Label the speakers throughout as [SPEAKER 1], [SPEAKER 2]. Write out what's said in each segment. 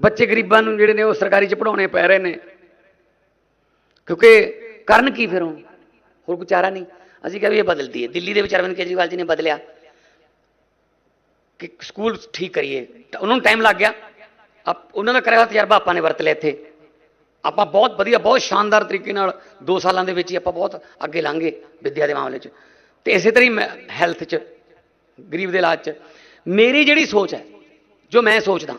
[SPEAKER 1] ਬੱਚੇ ਗਰੀਬਾਂ ਨੂੰ ਜਿਹੜੇ ਨੇ ਉਹ ਸਰਕਾਰੀ ਚ ਪੜਾਉਣੇ ਪੈ ਰਹੇ ਨੇ। ਕਿਉਂਕਿ ਕਰਨ ਕੀ ਫਿਰ ਉਹ? ਹੋਰ ਕੋਈ ਚਾਰਾ ਨਹੀਂ। ਅਸੀਂ ਕਿਹਾ ਵੀ ਇਹ ਬਦਲਦੀ ਹੈ। ਦਿੱਲੀ ਦੇ ਵਿੱਚ ਅਰਵਿੰਦ ਕੇਜਰੀਵਾਲ ਜੀ ਨੇ ਬਦਲਿਆ ਕਿ ਸਕੂਲ ਠੀਕ ਕਰੀਏ। ਤਾਂ ਉਹਨਾਂ ਨੂੰ ਟਾਈਮ ਲੱਗ ਗਿਆ। ਆਪ ਉਹਨਾਂ ਦਾ ਕਰਿਆ ਤਜਰਬਾ ਆਪਾਂ ਨੇ ਵਰਤ ਲਿਆ ਇੱਥੇ। ਆਪਾਂ ਬਹੁਤ ਵਧੀਆ, ਬਹੁਤ ਸ਼ਾਨਦਾਰ ਤਰੀਕੇ ਨਾਲ 2 ਸਾਲਾਂ ਦੇ ਵਿੱਚ ਹੀ ਆਪਾਂ ਬਹੁਤ ਅੱਗੇ ਲੰਘੇ ਵਿੱਦਿਆ ਦੇ ਮਾਮਲੇ 'ਚ। ਤੇ ਇਸੇ ਤਰ੍ਹਾਂ ਹੀ ਹੈਲਥ 'ਚ, ਗਰੀਬ ਦੇ ਇਲਾਜ 'ਚ। ਮੇਰੀ ਜਿਹੜੀ ਸੋਚ ਹੈ ਜੋ ਮੈਂ ਸੋਚਦਾ,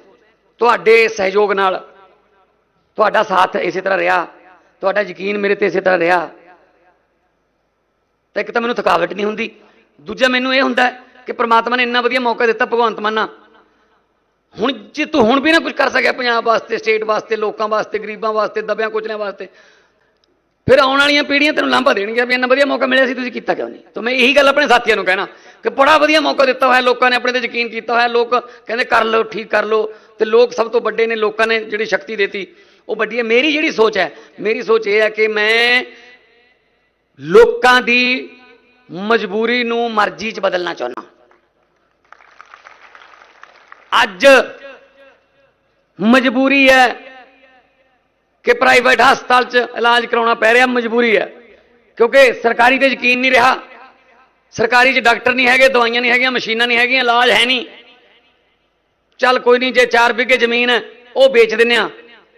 [SPEAKER 1] ਤੁਹਾਡੇ ਸਹਿਯੋਗ ਨਾਲ, ਤੁਹਾਡਾ ਸਾਥ ਇਸੇ ਤਰ੍ਹਾਂ ਰਿਹਾ, ਤੁਹਾਡਾ ਯਕੀਨ ਮੇਰੇ ਤੇ ਇਸੇ ਤਰ੍ਹਾਂ ਰਿਹਾ, ਤਾਂ ਇੱਕ ਤਾਂ ਮੈਨੂੰ ਥਕਾਵਟ ਨਹੀਂ ਹੁੰਦੀ, ਦੂਜਾ ਮੈਨੂੰ ਇਹ ਹੁੰਦਾ ਕਿ ਪ੍ਰਮਾਤਮਾ ਨੇ ਇੰਨਾ ਵਧੀਆ ਮੌਕਾ ਦਿੱਤਾ, ਭਗਵੰਤ ਮਾਨਾ ਹੁਣ ਜੇ ਤੂੰ ਹੁਣ ਵੀ ਨਾ ਕੁਝ ਕਰ ਸਕਿਆ ਪੰਜਾਬ ਵਾਸਤੇ, ਸਟੇਟ ਵਾਸਤੇ, ਲੋਕਾਂ ਵਾਸਤੇ, ਗਰੀਬਾਂ ਵਾਸਤੇ, ਦਬਿਆਂ ਕੁਚਲਿਆਂ ਵਾਸਤੇ, ਫਿਰ ਆਉਣ ਵਾਲੀਆਂ ਪੀੜ੍ਹੀਆਂ ਤੈਨੂੰ ਲਾਂਭਾ ਦੇਣਗੀਆਂ ਵੀ ਇੰਨਾ ਵਧੀਆ ਮੌਕਾ ਮਿਲਿਆ ਸੀ, ਤੁਸੀਂ ਕੀਤਾ ਕਿਉਂ ਨਹੀਂ? ਤਾਂ ਮੈਂ ਇਹੀ ਗੱਲ ਆਪਣੇ ਸਾਥੀਆਂ ਨੂੰ ਕਹਿਣਾ ਕਿ ਬੜਾ ਵਧੀਆ ਮੌਕਾ ਦਿੱਤਾ ਹੋਇਆ, ਲੋਕਾਂ ਨੇ ਆਪਣੇ ਤੇ ਯਕੀਨ ਕੀਤਾ ਹੋਇਆ, ਲੋਕ ਕਹਿੰਦੇ ਕਰ ਲਓ, ਠੀਕ ਕਰ ਲਓ, ਤੇ ਲੋਕ ਸਭ ਤੋਂ ਵੱਡੇ ਨੇ, ਲੋਕਾਂ ਨੇ ਜਿਹੜੀ ਸ਼ਕਤੀ ਦਿੱਤੀ, ਉਹ ਵੱਡੀ ਹੈ। ਮੇਰੀ ਜਿਹੜੀ ਸੋਚ ਹੈ, ਮੇਰੀ ਸੋਚ ਇਹ ਹੈ ਕਿ ਮੈਂ ਲੋਕਾਂ ਦੀ ਮਜਬੂਰੀ ਨੂੰ ਮਰਜ਼ੀ 'ਚ ਬਦਲਣਾ ਚਾਹੁੰਦਾ ਅੱਜ ਮਜਬੂਰੀ ਹੈ ਕਿ ਪ੍ਰਾਈਵੇਟ ਹਸਪਤਾਲ 'ਚ ਇਲਾਜ ਕਰਾਉਣਾ ਪੈ ਰਿਹਾ, ਮਜਬੂਰੀ ਹੈ, ਕਿਉਂਕਿ ਸਰਕਾਰੀ ਤੇ ਯਕੀਨ ਨਹੀਂ ਰਿਹਾ। ਸਰਕਾਰੀ 'ਚ ਡਾਕਟਰ ਨਹੀਂ ਹੈਗੇ, ਦਵਾਈਆਂ ਨਹੀਂ ਹੈਗੀਆਂ, ਮਸ਼ੀਨਾਂ ਨਹੀਂ ਹੈਗੀਆਂ, ਇਲਾਜ ਹੈ ਨਹੀਂ। ਚੱਲ ਕੋਈ ਨਹੀਂ, ਜੇ 4 ਵਿਗੇ ਜ਼ਮੀਨ ਹੈ, ਉਹ ਵੇਚ ਦਿੰਨੇ ਆ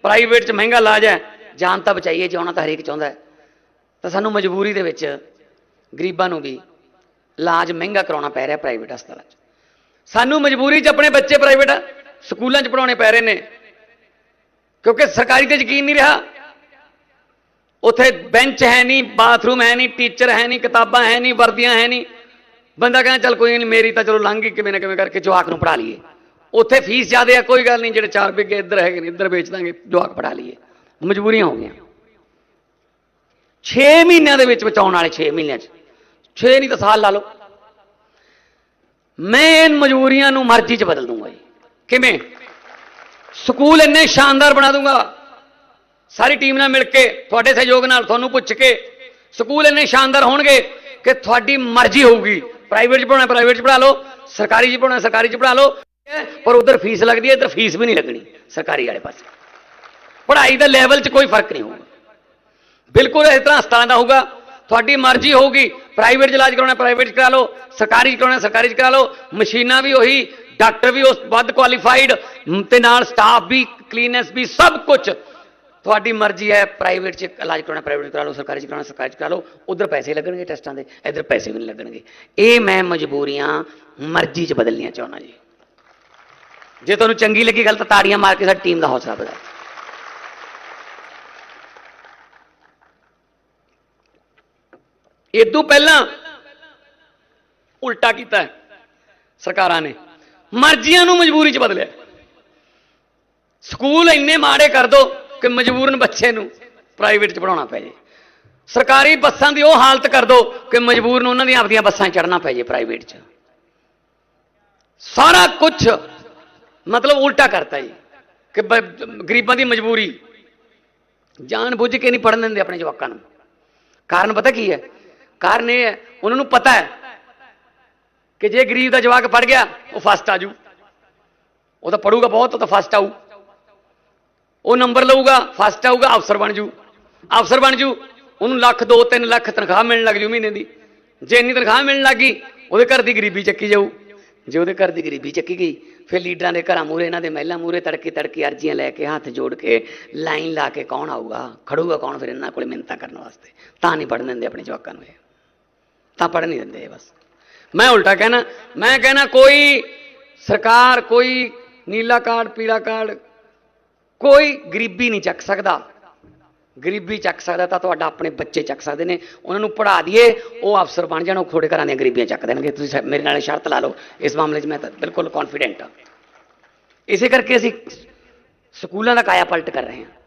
[SPEAKER 1] ਪ੍ਰਾਈਵੇਟ 'ਚ ਮਹਿੰਗਾ ਇਲਾਜ ਹੈ। ਜਾਨ ਤਾਂ ਬਚਾਈਏ ਜਿਉਣਾ ਤਾਂ ਹਰੇਕ ਚਾਹੁੰਦਾ ਹੈ। ਤਾਂ ਸਾਨੂੰ ਮਜਬੂਰੀ ਦੇ ਵਿੱਚ ਗਰੀਬਾਂ ਨੂੰ ਵੀ ਇਲਾਜ ਮਹਿੰਗਾ ਕਰਾਉਣਾ ਪੈ ਰਿਹਾ ਪ੍ਰਾਈਵੇਟ ਹਸਪਤਾਲਾਂ 'ਚ। ਸਾਨੂੰ ਮਜਬੂਰੀ 'ਚ ਆਪਣੇ ਬੱਚੇ ਪ੍ਰਾਈਵੇਟ ਸਕੂਲਾਂ 'ਚ ਪੜਾਉਣੇ ਪੈ ਰਹੇ ਨੇ। ਕਿਉਂਕਿ ਸਰਕਾਰੀ ਤੇ ਯਕੀਨ ਨਹੀਂ ਰਿਹਾ। ਉੱਥੇ ਬੈਂਚ ਹੈ ਨਹੀਂ, ਬਾਥਰੂਮ ਹੈ ਨਹੀਂ, ਟੀਚਰ ਹੈ ਨਹੀਂ, ਕਿਤਾਬਾਂ ਹੈ ਨਹੀਂ, ਵਰਦੀਆਂ ਹੈ ਨਹੀਂ। ਬੰਦਾ ਕਹਿੰਦਾ, ਚੱਲ ਕੋਈ ਨਹੀਂ, ਮੇਰੀ ਤਾਂ ਚਲੋ ਲੰਘ ਗਈ, ਕਿਵੇਂ ਨਾ ਕਿਵੇਂ ਕਰਕੇ ਜਵਾਕ ਨੂੰ ਪੜਾ ਲਈਏ। ਉੱਥੇ ਫੀਸ ਜ਼ਿਆਦੇ ਆ, ਕੋਈ ਗੱਲ ਨਹੀਂ, ਜਿਹੜੇ 4 ਵਿਗੇ ਇੱਧਰ ਹੈਗੇ ਨੇ, ਇੱਧਰ ਵੇਚ ਦਾਂਗੇ, ਜਵਾਕ ਪੜਾ ਲਈਏ। ਮਜਬੂਰੀਆਂ ਹੋ ਗਈਆਂ। 6 ਮਹੀਨਿਆਂ ਦੇ ਵਿੱਚ ਬਚਾਉਣ ਵਾਲੇ 6 ਮਹੀਨਿਆਂ 'ਚ। 6 ਨਹੀਂ ਤਾਂ ਸਾਲ ਲਾ ਲਓ। ਮੈਂ ਇਨ ਮਜਬੂਰੀਆਂ ਨੂੰ ਮਰਜ਼ੀ 'ਚ ਬਦਲ ਦੂੰਗਾ ਜੀ। ਕਿਵੇਂ? ਸਕੂਲ ਇੰਨੇ ਸ਼ਾਨਦਾਰ ਬਣਾ ਦੂੰਗਾ। ਸਾਰੀ ਟੀਮ ਨਾਲ ਮਿਲ ਕੇ, ਤੁਹਾਡੇ ਸਹਿਯੋਗ ਨਾਲ ਤੁਹਾਨੂੰ ਪੁੱਛ ਕੇ, ਸਕੂਲ ਇੰਨੇ ਸ਼ਾਨਦਾਰ ਹੋਣਗੇ ਕਿ ਤੁਹਾਡੀ ਮਰਜ਼ੀ ਹੋਊਗੀ। ਪ੍ਰਾਈਵੇਟ 'ਚ ਪੜਾਉਣਾ ਪ੍ਰਾਈਵੇਟ 'ਚ ਪੜਾ ਲਓ, ਸਰਕਾਰੀ 'ਚ ਪੜਾਉਣਾ ਸਰਕਾਰੀ 'ਚ ਪੜਾ ਲਓ ਪਰ ਉਧਰ ਫੀਸ ਲੱਗਦੀ ਹੈ, ਇੱਧਰ ਫੀਸ ਵੀ ਨਹੀਂ ਲੱਗਣੀ, ਸਰਕਾਰੀ ਵਾਲੇ ਪਾਸੇ। ਪੜ੍ਹਾਈ ਦਾ ਲੈਵਲ 'ਚ ਕੋਈ ਫ਼ਰਕ ਨਹੀਂ ਹੋਊਗਾ। ਬਿਲਕੁਲ ਇਸ ਤਰ੍ਹਾਂ ਹਸਪਤਾਲਾਂ ਦਾ ਹੋਊਗਾ, ਤੁਹਾਡੀ ਮਰਜ਼ੀ ਹੋਊਗੀ ਪ੍ਰਾਈਵੇਟ 'ਚ ਇਲਾਜ ਕਰਾਉਣਾ ਪ੍ਰਾਈਵੇਟ 'ਚ ਕਰਾ ਲਓ, ਸਰਕਾਰੀ 'ਚ ਕਰਾਉਣਾ, ਸਰਕਾਰੀ 'ਚ ਕਰਾ ਲਓ, ਮਸ਼ੀਨਾਂ ਵੀ ਉਹੀ, ਡਾਕਟਰ ਵੀ ਉਸ ਵੱਧ ਕੁਆਲੀਫਾਈਡ ਤੇ ਨਾਲ ਸਟਾਫ ਵੀ ਕਲੀਨੈਸ ਵੀ, ਸਭ ਕੁਝ ਤੁਹਾਡੀ ਮਰਜ਼ੀ ਹੈ ਪ੍ਰਾਈਵੇਟ 'ਚ ਇਲਾਜ ਕਰਾਉਣਾ ਪ੍ਰਾਈਵੇਟ 'ਚ ਕਰਾ ਲਓ, ਸਰਕਾਰੀ 'ਚ ਕਰਾਉਣਾ, ਸਰਕਾਰੀ 'ਚ ਕਰਾ ਲਓ, ਉਧਰ ਪੈਸੇ ਲੱਗਣਗੇ ਟੈਸਟਾਂ ਦੇ, ਇੱਧਰ ਪੈਸੇ ਵੀ ਨਹੀਂ ਲੱਗਣਗੇ। ਇਹ ਮੈਂ ਮਜਬੂਰੀਆਂ ਮਰਜ਼ੀ 'ਚ ਬਦਲਣੀਆਂ ਚਾਹੁੰਦਾ ਜੀ। ਜੇ ਤੁਹਾਨੂੰ ਚੰਗੀ ਲੱਗੀ ਗੱਲ ਤਾਂ ਤਾੜੀਆਂ ਮਾਰ ਕੇ ਸਾਡੀ ਟੀਮ ਦਾ ਹੌਸਲਾ ਵਧਾਓ। ਤੋਂ ਪਹਿਲਾਂ ਉਲਟਾ ਕੀਤਾ ਹੈ ਸਰਕਾਰਾਂ ਨੇ। ਮਰਜ਼ੀਆਂ ਨੂੰ ਮਜਬੂਰੀ 'ਚ ਬਦਲਿਆ। ਸਕੂਲ ਇੰਨੇ ਮਾੜੇ ਕਰ ਦੋ ਕਿ ਮਜਬੂਰਨ ਬੱਚੇ ਨੂੰ ਪ੍ਰਾਈਵੇਟ 'ਚ ਪੜਾਉਣਾ ਪੈ ਜੇ। ਸਰਕਾਰੀ ਬੱਸਾਂ ਦੀ ਉਹ ਹਾਲਤ ਕਰ ਦੋ ਕਿ ਮਜ਼ਬੂਰ ਨੂੰ ਉਹਨਾਂ ਦੀਆਂ ਆਪਦੀਆਂ ਬੱਸਾਂ ਚੜਨਾ ਪੈ ਜੇ ਪ੍ਰਾਈਵੇਟ 'ਚ। ਸਾਰਾ ਕੁਝ ਮਤਲਬ ਉਲਟਾ ਕਰਤਾ ਜੀ ਕਿ ਗਰੀਬਾਂ ਦੀ ਮਜਬੂਰੀ। ਜਾਣ ਬੁੱਝ ਕੇ ਨਹੀਂ ਪੜਨ ਦਿੰਦੇ ਆਪਣੇ ਜਵਾਕਾਂ ਨੂੰ। ਕਾਰਨ ਪਤਾ ਕੀ ਹੈ? ਕਾਰਨ ਇਹ ਹੈ, ਉਹਨਾਂ ਨੂੰ ਪਤਾ ਹੈ ਕਿ ਜੇ ਗਰੀਬ ਦਾ ਜਵਾਕ ਪੜ ਗਿਆ, ਉਹ ਫਸਟ ਆ ਜੂ ਉਹ ਤਾਂ ਪੜੂਗਾ ਬਹੁਤ, ਉਹ ਤਾਂ ਫਸਟ ਆਊ। ਉਹ ਨੰਬਰ ਲਊਗਾ ਫਸਟ ਆਊਗਾ ਅਫਸਰ ਬਣ ਜੂ। ਅਫਸਰ ਬਣ ਜੂ, ਉਹਨੂੰ ਲੱਖ 2 3 ਲੱਖ ਤਨਖਾਹ ਮਿਲਣ ਲੱਗ ਜੂ ਮਹੀਨੇ ਦੀ। ਜੇ ਇੰਨੀ ਤਨਖਾਹ ਮਿਲਣ ਲੱਗੀ ਉਹਦੇ ਘਰ ਦੀ ਗਰੀਬੀ ਚੱਕੀ ਜਾਊ। ਜੇ ਉਹਦੇ ਘਰ ਦੀ ਗਰੀਬੀ ਚੱਕੀ ਗਈ, ਫਿਰ ਲੀਡਰਾਂ ਦੇ ਘਰਾਂ ਮੂਰੇ ਇਹਨਾਂ ਦੇ ਮਹਿਲਾ ਮੂਰੇ ਤੜਕੇ ਤੜਕੇ ਅਰਜ਼ੀਆਂ ਲੈ ਕੇ, ਹੱਥ ਜੋੜ ਕੇ, ਲਾਈਨ ਲਾ ਕੇ ਕੌਣ ਆਊਗਾ? ਖੜੂਗਾ ਕੌਣ ਫਿਰ ਇਹਨਾਂ ਕੋਲੇ ਮਿੰਨਤਾਂ ਕਰਨ ਵਾਸਤੇ? ਤਾਂ ਨਹੀਂ ਪੜਨ ਦਿੰਦੇ ਆਪਣੇ ਜਵਾਕਾਂ ਨੂੰ ਇਹ। ਤਾਂ ਪੜਨ ਨਹੀਂ ਦਿੰਦੇ ਇਹ ਬਸ। ਮੈਂ ਉਲਟਾ ਕਹਿਣਾ, ਮੈਂ ਕਹਿਣਾ ਕੋਈ ਸਰਕਾਰ, ਕੋਈ ਨੀਲਾ ਕਾਰਡ, ਪੀਲਾ ਕਾਰਡ ਕੋਈ ਗਰੀਬੀ ਨਹੀਂ ਚੱਕ ਸਕਦਾ। ਗਰੀਬੀ ਚੱਕ ਸਕਦਾ ਤਾਂ ਤੁਹਾਡਾ ਆਪਣੇ ਬੱਚੇ ਚੱਕ ਸਕਦੇ ਨੇ। ਉਹਨਾਂ ਨੂੰ ਪੜ੍ਹਾ ਦਈਏ, ਉਹ ਅਫਸਰ ਬਣ ਜਾਣ, ਉਹ ਤੁਹਾਡੇ ਘਰਾਂ ਦੀਆਂ ਗਰੀਬੀਆਂ ਚੱਕ ਦੇਣਗੇ। ਤੁਸੀਂ ਮੇਰੇ ਨਾਲ ਸ਼ਰਤ ਲਾ ਲਓ। ਇਸ ਮਾਮਲੇ 'ਚ ਮੈਂ ਤਾਂ ਬਿਲਕੁਲ ਕੌਨਫੀਡੈਂਟ ਹਾਂ। ਇਸੇ ਕਰਕੇ ਅਸੀਂ ਸਕੂਲਾਂ ਦਾ ਕਾਇਆ ਪਲਟ ਕਰ ਰਹੇ ਹਾਂ।